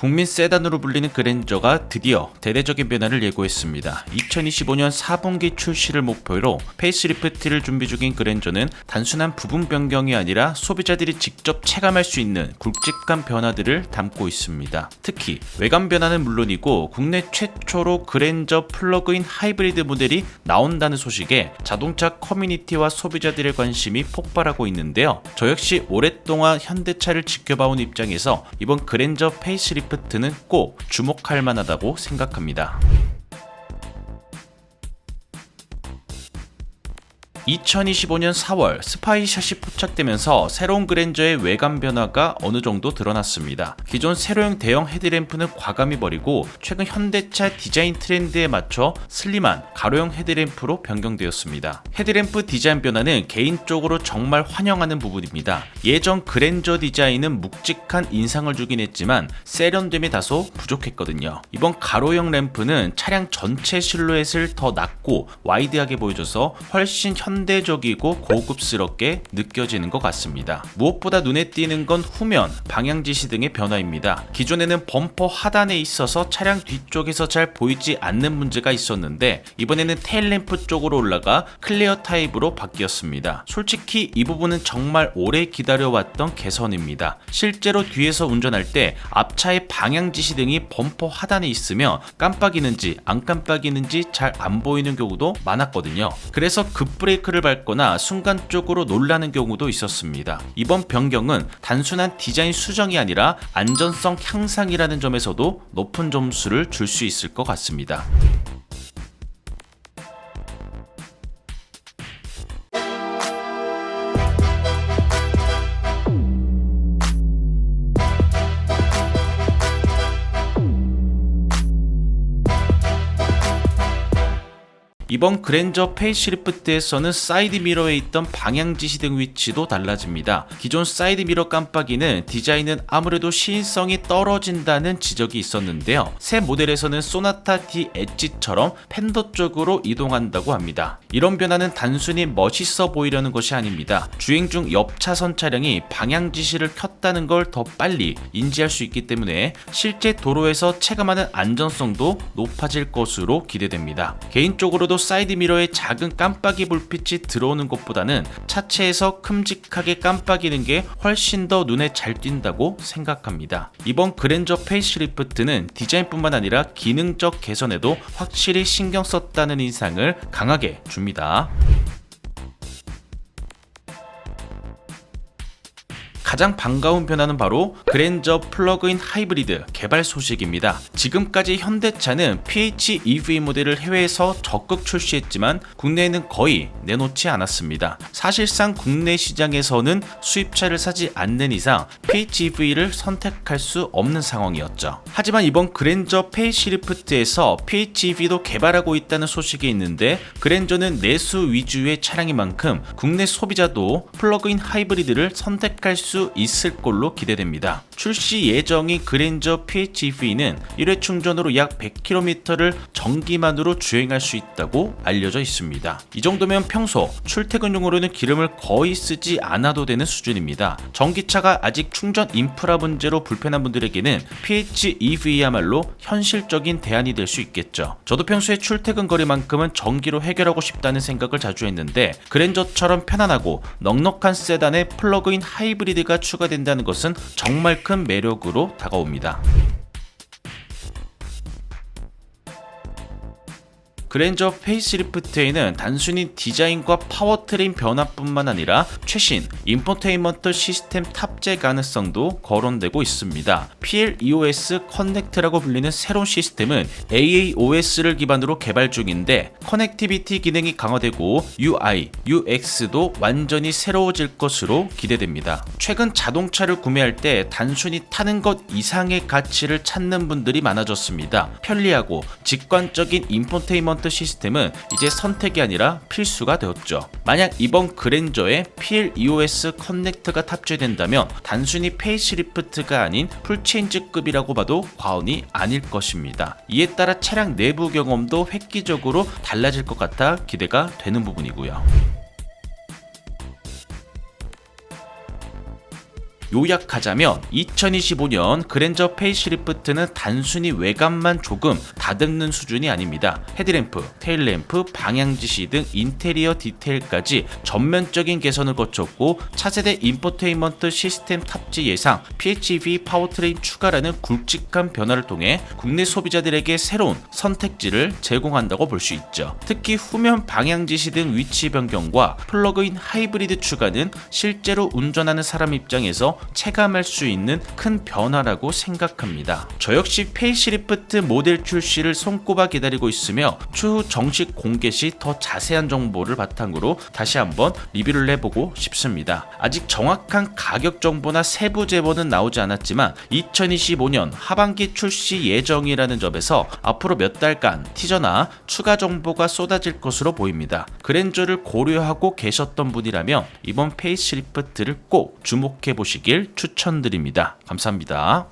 국민 세단으로 불리는 그랜저가 드디어 대대적인 변화를 예고했습니다. 2025년 4분기 출시를 목표로 페이스리프트를 준비 중인 그랜저는 단순한 부분 변경이 아니라 소비자들이 직접 체감할 수 있는 굵직한 변화들을 담고 있습니다. 특히 외관 변화는 물론이고 국내 최초로 그랜저 플러그인 하이브리드 모델이 나온다는 소식에 자동차 커뮤니티와 소비자들의 관심이 폭발하고 있는데요. 저 역시 오랫동안 현대차를 지켜봐온 입장에서 이번 그랜저 페이스리프트 는 꼭 주목할 만하다고 생각합니다. 2025년 4월 스파이샷이 포착되면서 새로운 그랜저의 외관 변화가 어느 정도 드러났습니다. 기존 세로형 대형 헤드램프는 과감히 버리고 최근 현대차 디자인 트렌드에 맞춰 슬림한 가로형 헤드램프로 변경되었습니다. 헤드램프 디자인 변화는 개인적으로 정말 환영하는 부분입니다. 예전 그랜저 디자인은 묵직한 인상을 주긴 했지만 세련됨이 다소 부족했거든요. 이번 가로형 램프는 차량 전체 실루엣을 더 낮고 와이드하게 보여줘서 훨씬 현 대적이고 고급스럽게 느껴지는 것 같습니다. 무엇보다 눈에 띄는 건 후면, 방향 지시 등의 변화입니다. 기존에는 범퍼 하단에 있어서 차량 뒤쪽에서 잘 보이지 않는 문제가 있었는데 이번에는 테일램프 쪽으로 올라가 클리어 타입으로 바뀌었습니다. 솔직히 이 부분은 정말 오래 기다려왔던 개선입니다. 실제로 뒤에서 운전할 때 앞차의 방향 지시 등이 범퍼 하단에 있으며 깜빡이는지 안 깜빡이는지 잘 안 보이는 경우도 많았거든요. 그래서 급브레이크 를 밟거나 순간적으로 놀라는 경우도 있었습니다. 이번 변경은 단순한 디자인 수정이 아니라 안전성 향상이라는 점에서도 높은 점수를 줄 수 있을 것 같습니다. 이번 그랜저 페이스리프트에서는 사이드 미러에 있던 방향 지시 등 위치도 달라집니다. 기존 사이드 미러 깜빡이는 디자인은 아무래도 시인성이 떨어진다는 지적이 있었는데요. 새 모델에서는 소나타 D 엣지처럼 팬더 쪽으로 이동한다고 합니다. 이런 변화는 단순히 멋있어 보이려는 것이 아닙니다. 주행 중 옆 차선 차량이 방향 지시를 켰다는 걸 더 빨리 인지할 수 있기 때문에 실제 도로에서 체감하는 안전성도 높아질 것으로 기대됩니다. 개인적으로도 사이드 미러에 작은 깜빡이 불빛이 들어오는 것보다는 차체에서 큼직하게 깜빡이는 게 훨씬 더 눈에 잘 띈다고 생각합니다. 이번 그랜저 페이스리프트는 디자인뿐만 아니라 기능적 개선에도 확실히 신경 썼다는 인상을 강하게 줍니다. 가장 반가운 변화는 바로 그랜저 플러그인 하이브리드 개발 소식입니다. 지금까지 현대차는 PHEV 모델을 해외에서 적극 출시했지만 국내에는 거의 내놓지 않았습니다. 사실상 국내 시장에서는 수입차를 사지 않는 이상 PHEV를 선택할 수 없는 상황이었죠. 하지만 이번 그랜저 페이시리프트에서 PHEV도 개발하고 있다는 소식이 있는데 그랜저는 내수 위주의 차량인 만큼 국내 소비자도 플러그인 하이브리드를 선택할 수 있을 걸로 기대됩니다. 출시 예정인 그랜저 PHEV는 1회 충전으로 약 100km를 전기만으로 주행할 수 있다고 알려져 있습니다. 이 정도면 평소 출퇴근용으로는 기름을 거의 쓰지 않아도 되는 수준입니다. 전기차가 아직 충전 인프라 문제로 불편한 분들에게는 PHEV야말로 현실적인 대안이 될 수 있겠죠. 저도 평소에 출퇴근 거리만큼은 전기로 해결하고 싶다는 생각을 자주 했는데 그랜저처럼 편안하고 넉넉한 세단에 플러그인 하이브리드가 추가된다는 것은 정말 큰 매력으로 다가옵니다. 그랜저 페이스리프트에는 단순히 디자인과 파워트레인 변화뿐만 아니라 최신 인포테인먼트 시스템 탑재 가능성도 거론되고 있습니다. PLEOS 커넥트라고 불리는 새로운 시스템은 AAOS를 기반으로 개발 중인데 커넥티비티 기능이 강화되고 UI, UX도 완전히 새로워질 것으로 기대됩니다. 최근 자동차를 구매할 때 단순히 타는 것 이상의 가치를 찾는 분들이 많아졌습니다. 편리하고 직관적인 인포테인먼트 시스템은 이제 선택이 아니라 필수가 되었죠. 만약 이번 그랜저에 PLEOS 커넥트가 탑재된다면 단순히 페이스리프트가 아닌 풀체인지급이라고 봐도 과언이 아닐 것입니다. 이에 따라 차량 내부 경험도 획기적으로 달라질 것 같아 기대가 되는 부분이고요. 요약하자면 2025년 그랜저 페이스리프트는 단순히 외관만 조금 다듬는 수준이 아닙니다. 헤드램프, 테일램프, 방향지시 등 인테리어 디테일까지 전면적인 개선을 거쳤고 차세대 인포테인먼트 시스템 탑재 예상, PHEV 파워트레인 추가라는 굵직한 변화를 통해 국내 소비자들에게 새로운 선택지를 제공한다고 볼 수 있죠. 특히 후면 방향지시 등 위치 변경과 플러그인 하이브리드 추가는 실제로 운전하는 사람 입장에서 체감할 수 있는 큰 변화라고 생각합니다. 저 역시 페이스리프트 모델 출시 를 손꼽아 기다리고 있으며 추후 정식 공개 시 더 자세한 정보를 바탕으로 다시 한번 리뷰를 해보고 싶습니다. 아직 정확한 가격 정보나 세부 제보는 나오지 않았지만 2025년 하반기 출시 예정이라는 점에서 앞으로 몇 달간 티저나 추가 정보가 쏟아질 것으로 보입니다. 그랜저를 고려하고 계셨던 분이라면 이번 페이스리프트를 꼭 주목해 보시길 추천드립니다. 감사합니다.